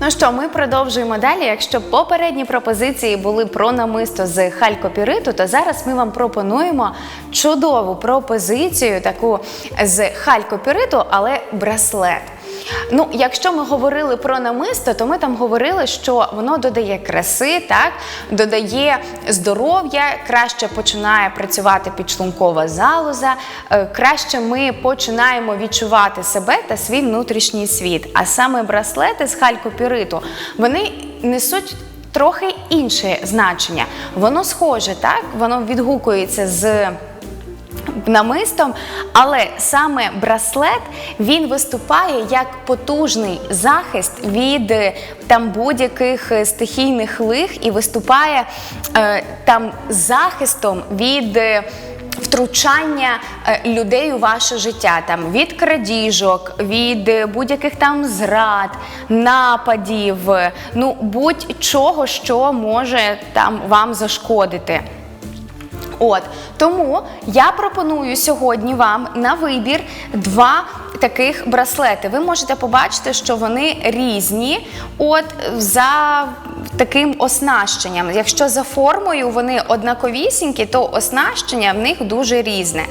Ну що, ми продовжуємо далі. Якщо попередні пропозиції були про намисто з халькопіриту, то зараз ми вам пропонуємо чудову пропозицію, таку з халькопіриту, але браслет. Ну, якщо ми говорили про намисто, то ми там говорили, що воно додає краси, так додає здоров'я, краще починає працювати підшлункова залоза, е, краще ми починаємо відчувати себе та свій внутрішній світ. А саме браслети з халькопіриту, вони несуть. Трохи інше значення. Воно схоже, так? Воно відгукується з намистом, але саме браслет він виступає як потужний захист від е, там будь-яких е, стихійних лих і виступає е, там захистом від. Втручання людей у ваше життя там від крадіжок, від будь-яких там зрад, нападів, ну будь-чого, що може там вам зашкодити. От тому я пропоную сьогодні вам на вибір два таких браслети. Ви можете побачити, що вони різні, от за таким оснащенням. Якщо за формою вони однаковісінькі, то оснащення в них дуже різне.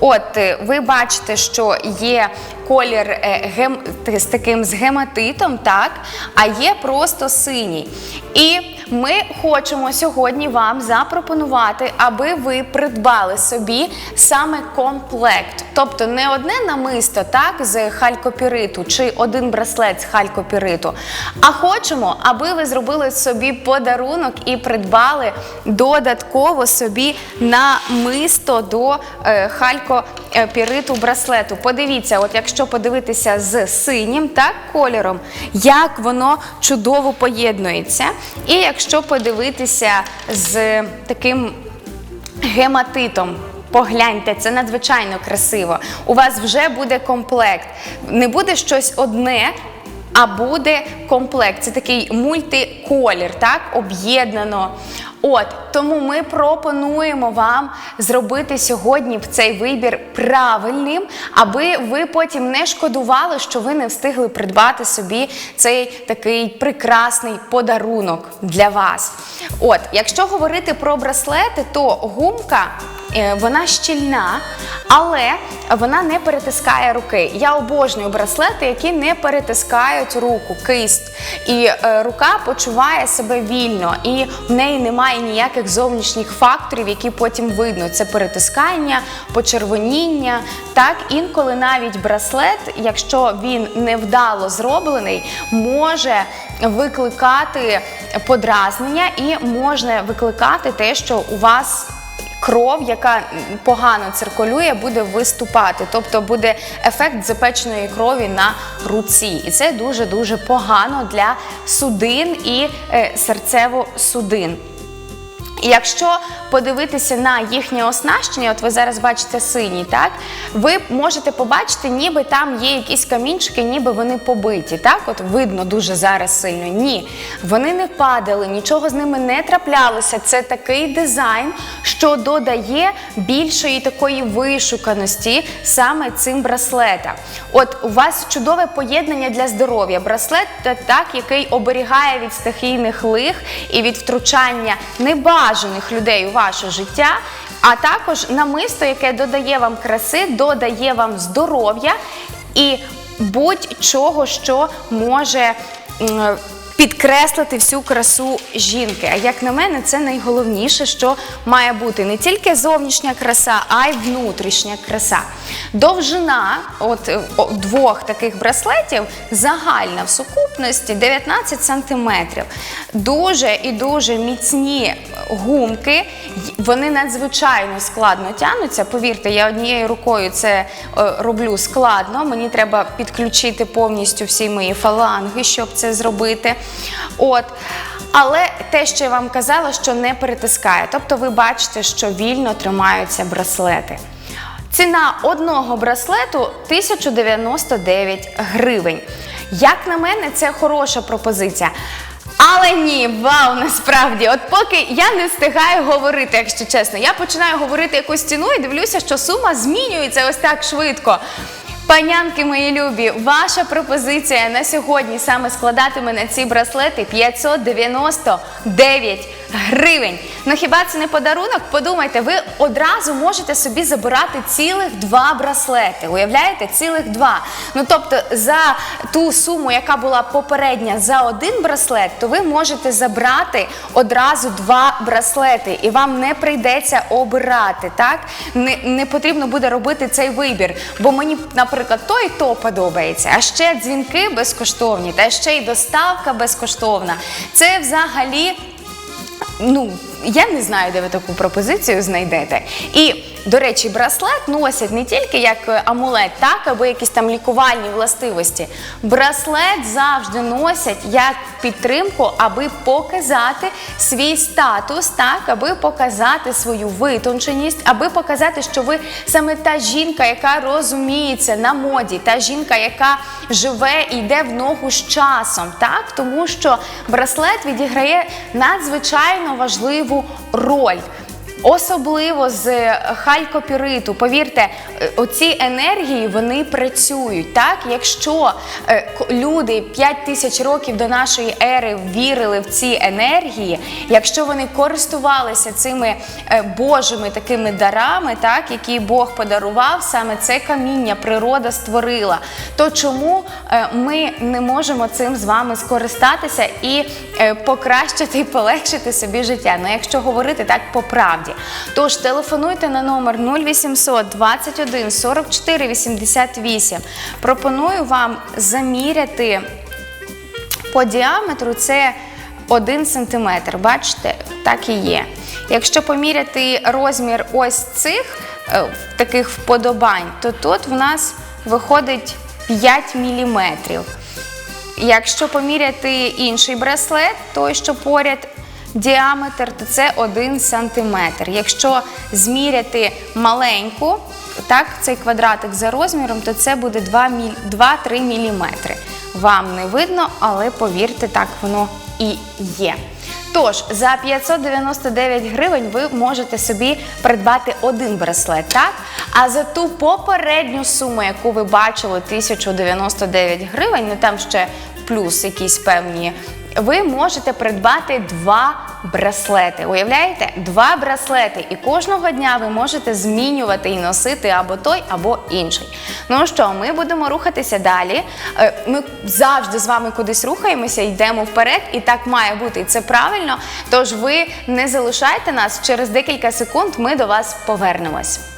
От ви бачите, що є колір е, гем, з таким з гематитом, так, а є просто синій. І ми хочемо сьогодні вам запропонувати, аби ви придбали собі саме комплект. Тобто не одне намисто так, з халькопіриту чи один браслет з халькопіриту, а хочемо, аби ви зробили собі подарунок і придбали додатково собі намисто до е, халькопіриту браслету. Подивіться, от якщо подивитися з синім так, кольором, як воно чудово поєднується. І якщо подивитися з таким гематитом. Погляньте, це надзвичайно красиво. У вас вже буде комплект. Не буде щось одне, а буде комплект. Це такий мультиколір, так, об'єднано. От тому ми пропонуємо вам зробити сьогодні в цей вибір правильним, аби ви потім не шкодували, що ви не встигли придбати собі цей такий прекрасний подарунок для вас. От, якщо говорити про браслети, то гумка. Е, Вона щільна, але вона не перетискає руки. Я обожнюю браслети, які не перетискають руку, кисть. І е, рука почуває себе вільно, і в неї немає ніяких зовнішніх факторів, які потім видно. Це перетискання, почервоніння. Так, інколи навіть браслет, якщо він невдало зроблений, може викликати подразнення і може викликати те, що у вас кров, яка погано циркулює, буде виступати. Тобто буде ефект запеченої крові на руці. І це дуже-дуже погано для судин і е, серцево-судин. І якщо подивитися на їхнє оснащення, от ви зараз бачите синій, так ви можете побачити, ніби там є якісь камінчики, ніби вони побиті. Так, от видно дуже зараз сильно. Ні, вони не падали, нічого з ними не траплялося. Це такий дизайн, що додає більшої такої вишуканості саме цим браслетам. От у вас чудове поєднання для здоров'я. Браслет так, який оберігає від стихійних лих і від втручання небажаних людей у ваше життя. А також намисто, яке додає вам краси, додає вам здоров'я і будь-чого, що може підкреслити всю красу жінки. А як на мене, це найголовніше, що має бути не тільки зовнішня краса, а й внутрішня краса. Довжина от е, двох таких браслетів загальна в сукупності 19 сантиметрів. Дуже і дуже міцні гумки, вони надзвичайно складно тягнуться. Повірте, я однією рукою це е, роблю складно. Мені треба підключити повністю всі мої фаланги, щоб це зробити. От. Але те, що я вам казала, що не перетискає. Тобто ви бачите, що вільно тримаються браслети. Ціна одного браслету 1099 гривень. Як на мене, це хороша пропозиція. Але ні, вау, насправді, от поки я не встигаю говорити, якщо чесно, я починаю говорити якусь ціну і дивлюся, що сума змінюється ось так швидко. Панянки мої любі, ваша пропозиція на сьогодні саме складатиме на ці браслети 599 гривень. Ну хіба це не подарунок? Подумайте, ви одразу можете собі забирати цілих два браслети. Уявляєте? Цілих два. Ну тобто, за ту суму, яка була попередня за один браслет, то ви можете забрати одразу два браслети, і вам не прийдеться обирати. Так не, не потрібно буде робити цей вибір. Бо мені, наприклад, то і то подобається. А ще дзвінки безкоштовні, та ще й доставка безкоштовна. Це взагалі. Ну, я не знаю, де ви таку пропозицію знайдете. І, до речі, браслет носять не тільки як е, амулет, так, або якісь там лікувальні властивості. Браслет завжди носять як підтримку, аби показати свій статус, так, аби показати свою витонченість, аби показати, що ви саме та жінка, яка розуміється на моді, та жінка, яка живе і йде в ногу з часом, так, тому що браслет відіграє надзвичайно важливу роль. Особливо з халькопіриту, повірте, е, оці енергії вони працюють. Так, якщо е, люди 5 тисяч років до нашої ери вірили в ці енергії, якщо вони користувалися цими е, божими такими дарами, так які Бог подарував, саме це каміння природа створила, то чому е, ми не можемо цим з вами скористатися і е, покращити і полегшити собі життя? Ну, якщо говорити так по правді. Тож телефонуйте на номер 0800 21 44 88. Пропоную вам заміряти по діаметру це 1 см. Бачите, так і є. Якщо поміряти розмір ось цих е, таких вподобань, то тут в нас виходить 5 мм. Якщо поміряти інший браслет, той, що поряд діаметр, то це 1 см. Якщо зміряти маленьку, так, цей квадратик за розміром, то це буде 2-3 мм. Вам не видно, але повірте, так воно і є. Тож, за 599 гривень ви можете собі придбати один браслет, так? А за ту попередню суму, яку ви бачили, 1099 гривень, ну там ще плюс якісь певні, ви можете придбати два браслети. Уявляєте? Два браслети. І кожного дня ви можете змінювати і носити або той, або інший. Ну що, ми будемо рухатися далі. Е, Ми завжди з вами кудись рухаємося, йдемо вперед, і так має бути. І це правильно. Тож ви не залишайте нас через декілька секунд. Ми до вас повернемось.